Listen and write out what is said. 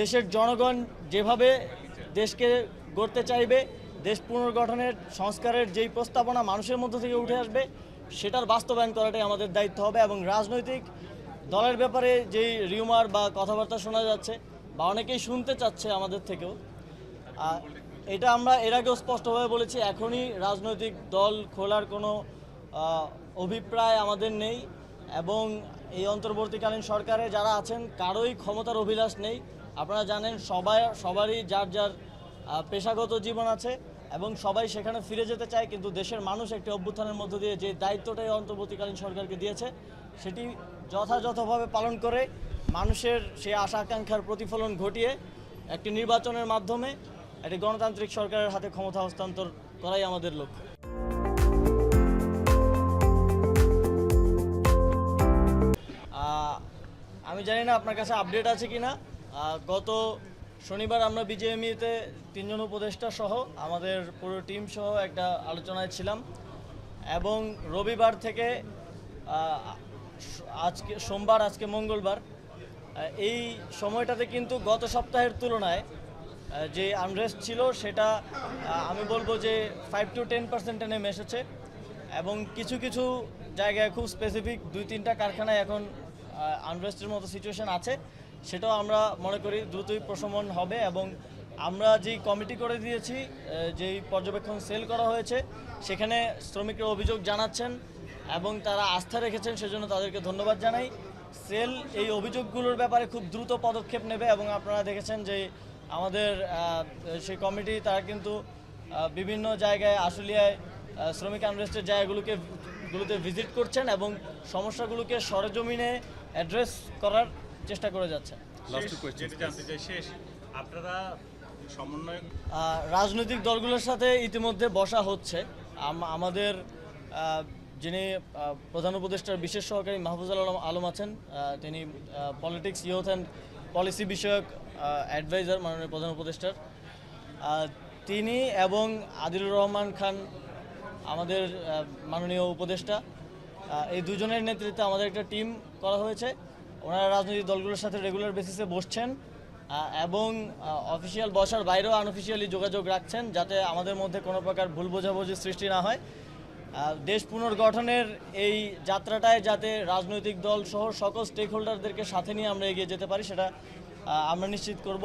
দেশের জনগণ যেভাবে দেশকে গড়তে চাইবে, দেশ পুনর্গঠনের সংস্কারের যেই প্রস্তাবনা মানুষের মধ্য থেকে উঠে আসবে, সেটার বাস্তবায়ন করাটাই আমাদের দায়িত্ব হবে এবং রাজনৈতিক দলের ব্যাপারে যেই রিউমার বা কথাবার্তা শোনা যাচ্ছে বা অনেকেই শুনতে চাচ্ছে আমাদের থেকেও এটা আমরা এর আগেও স্পষ্টভাবে বলেছি, এখনই রাজনৈতিক দল খোলার কোনো অভিপ্রায় আমাদের নেই এবং এই অন্তর্বর্তীকালীন সরকারে যারা আছেন, কারোই ক্ষমতার অভিলাষ নেই। আপনারা জানেন সবাই সবারই যার যার পেশাগত জীবন আছে এবং সবাই সেখানে ফিরে যেতে চায়, কিন্তু দেশের মানুষ একটি অভ্যুত্থানের মধ্য দিয়ে যে দায়িত্বটা এই অন্তর্বর্তীকালীন সরকারকে দিয়েছে, সেটি যথাযথভাবে পালন করে মানুষের সেই আশা আকাঙ্ক্ষার প্রতিফলন ঘটিয়ে একটি নির্বাচনের মাধ্যমে একটি গণতান্ত্রিক সরকারের হাতে ক্ষমতা হস্তান্তর করাই আমাদের লক্ষ্য। আমি জানি না আপনার কাছে আপডেট আছে কি না গত শনিবার আমরা বিজেএমইতে তিনজন উপদেষ্টা সহ আমাদের পুরো টিম সহ একটা আলোচনায় ছিলাম। এবং রবিবার থেকে আজকে, সোমবার, আজকে মঙ্গলবার এই সময়টাতে কিন্তু গত সপ্তাহের তুলনায় যে আনরেস্ট ছিল সেটা আমি বলব যে ফাইভ টু টেন পার্সেন্টে নেমে এসেছে। এবং কিছু কিছু জায়গায় খুব স্পেসিফিক দুই, তিনটা কারখানায় এখন আনরেস্টের মতো সিচুয়েশন আছে। সেটাও আমরা মনে করি দ্রুতই প্রশমন হবে এবং আমরা যেই কমিটি করে দিয়েছি যেই পর্যবেক্ষণ সেল করা হয়েছে, সেখানে শ্রমিকরা অভিযোগ জানাচ্ছেন এবং তারা আস্থা রেখেছেন, সেজন্য তাদেরকে ধন্যবাদ জানাই। সেল এই অভিযোগগুলোর ব্যাপারে খুব দ্রুত পদক্ষেপ নেবে এবং আপনারা দেখেছেন যে আমাদের সেই কমিটি, তারা কিন্তু বিভিন্ন জায়গায়, আশুলিয়ায় শ্রমিক আনরেস্টের জায়গাগুলোকে, গুলোতে ভিজিট করছেন এবং সমস্যাগুলোকে সরেজমিনে অ্যাড্রেস করার চেষ্টা করে যাচ্ছে। শেষ আপনারা সমন্বয় রাজনৈতিক দলগুলোর সাথে ইতিমধ্যে বসা হচ্ছে। আমাদের যিনি প্রধান উপদেষ্টার বিশেষ সহকারী মাহফুজুল আলম আলম আছেন তিনি পলিটিক্স ইউথ অ্যান্ড পলিসি বিষয়ক অ্যাডভাইজার মাননীয় প্রধান উপদেষ্টার। তিনি এবং আদিলুর রহমান খান আমাদের মাননীয় উপদেষ্টা। এই দুজনের নেতৃত্বে আমাদের একটা টিম করা হয়েছে। ওনারা রাজনৈতিক দলগুলোর সাথে রেগুলার বেসিসে বসছেন এবং অফিসিয়াল বসার বাইরেও আনঅফিসিয়ালি যোগাযোগ রাখছেন যাতে আমাদের মধ্যে কোনো প্রকার ভুল বোঝাবুঝির সৃষ্টি না হয়। দেশ পুনর্গঠনের এই যাত্রাটায় যাতে রাজনৈতিক দল সহ সকল স্টেক হোল্ডারদেরকে সাথে নিয়ে আমরা এগিয়ে যেতে পারি, সেটা আমরা নিশ্চিত করব।